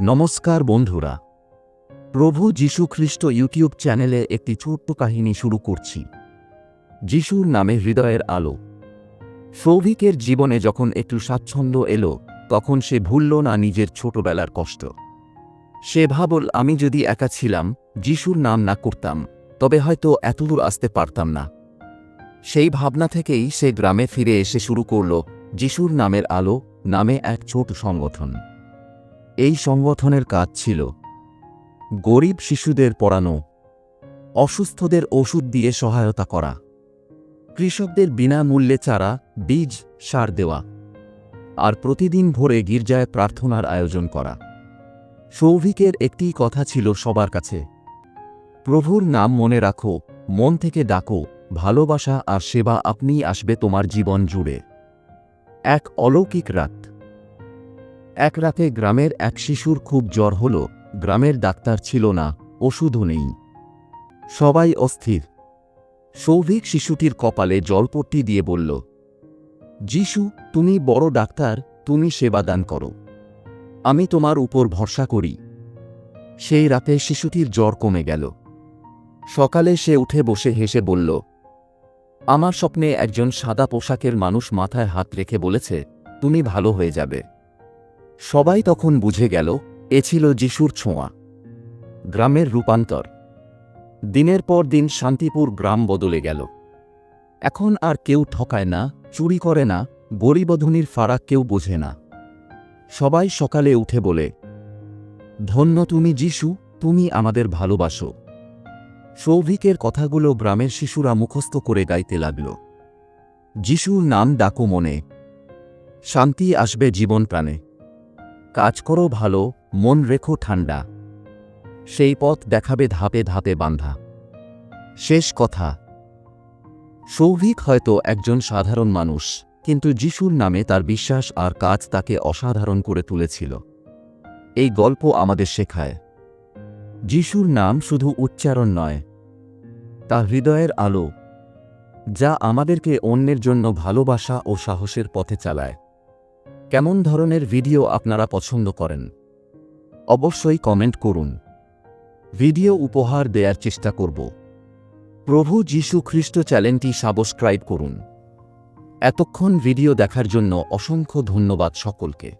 নমস্কার বন্ধুরা। প্রভু যীশু খ্রিস্ট ইউটিউব চ্যানেলে একটি ছোট্ট কাহিনী শুরু করছি। যিশুর নামে হৃদয়ের আলো। সৌভিকের জীবনে যখন একটু স্বাচ্ছন্দ্য এলো, তখন সে ভুলল না নিজের ছোটবেলার কষ্ট। সে ভাবল, আমি যদি একা ছিলাম, যিশুর নাম না করতাম, তবে হয়তো এতদূর আসতে পারতাম না। সেই ভাবনা থেকেই সে গ্রামে ফিরে এসে শুরু করল, যিশুর নামের আলো নামে এক ছোট সংগঠন। এই সংগঠনের কাজ ছিল গরিব শিশুদের পড়ানো, অসুস্থদের ওষুধ দিয়ে সহায়তা করা, কৃষকদের বিনামূল্যে চারা, বীজ, সার দেওয়া, আর প্রতিদিন ভোরে গির্জায় প্রার্থনার আয়োজন করা। সৌভিকের একটি কথা ছিল সবার কাছে। প্রভুর নাম মনে রাখো, মন থেকে ডাকো, ভালোবাসা আর সেবা আপনিই আসবে তোমার জীবন জুড়ে। এক অলৌকিক রাত। এক রাতে গ্রামের এক শিশুর খুব জ্বর হল, গ্রামের ডাক্তার ছিল না, ওষুধও নেই। সবাই অস্থির। সৌভিক শিশুটির কপালে জলপট্টি দিয়ে বলল, যিশু, তুমি বড় ডাক্তার, তুমি সেবা দান করো। আমি তোমার উপর ভরসা করি। সেই রাতে শিশুটির জ্বর কমে গেল। সকালে সে উঠে বসে হেসে বলল, আমার স্বপ্নে একজন সাদা পোশাকের মানুষ মাথায় হাত রেখে বলেছে, তুমি ভালো হয়ে যাবে। সবাই তখন বুঝে গেল, এ ছিল যিশুর ছোঁয়া। গ্রামের রূপান্তর। দিনের পর দিন শান্তিপুর গ্রাম বদলে গেল। এখন আর কেউ ঠকায় না, চুরি করে না গরিবধনির ফারাক কেউ বোঝে না। সবাই সকালে উঠে বলে, ধন্য তুমি যিশু, তুমি আমাদের ভালোবাসো। সৌভিকের কথাগুলো গ্রামের শিশুরা মুখস্থ করে গাইতে লাগল। যিশুর নাম ডাকো মনে। শান্তি আসবে জীবন প্রাণে। কাজ করো ভালো, মন রেখো ঠান্ডা। সেই পথ দেখাবে ধাপে ধাপে বান্ধা শেষ কথা। সৌভিক হয়তো একজন সাধারণ মানুষ, কিন্তু যিশুর নামে তার বিশ্বাস আর কাজ তাকে অসাধারণ করে তুলেছিল। এই গল্প আমাদের শেখায়। যিশুর নাম শুধু উচ্চারণ নয়, তা হৃদয়ের আলো, যা আমাদেরকে অন্যের জন্য ভালোবাসা ও সাহসের পথে চালায়। কেমন ধরনের ভিডিও আপনারা পছন্দ করেন? অবশ্যই কমেন্ট করুন। ভিডিও উপহার দেওয়ার চেষ্টা করব। প্রভু যীশু খ্রিস্ট চ্যানেলটি সাবস্ক্রাইব করুন। এতক্ষণ ভিডিও দেখার জন্য অসংখ্য ধন্যবাদ সকলকে।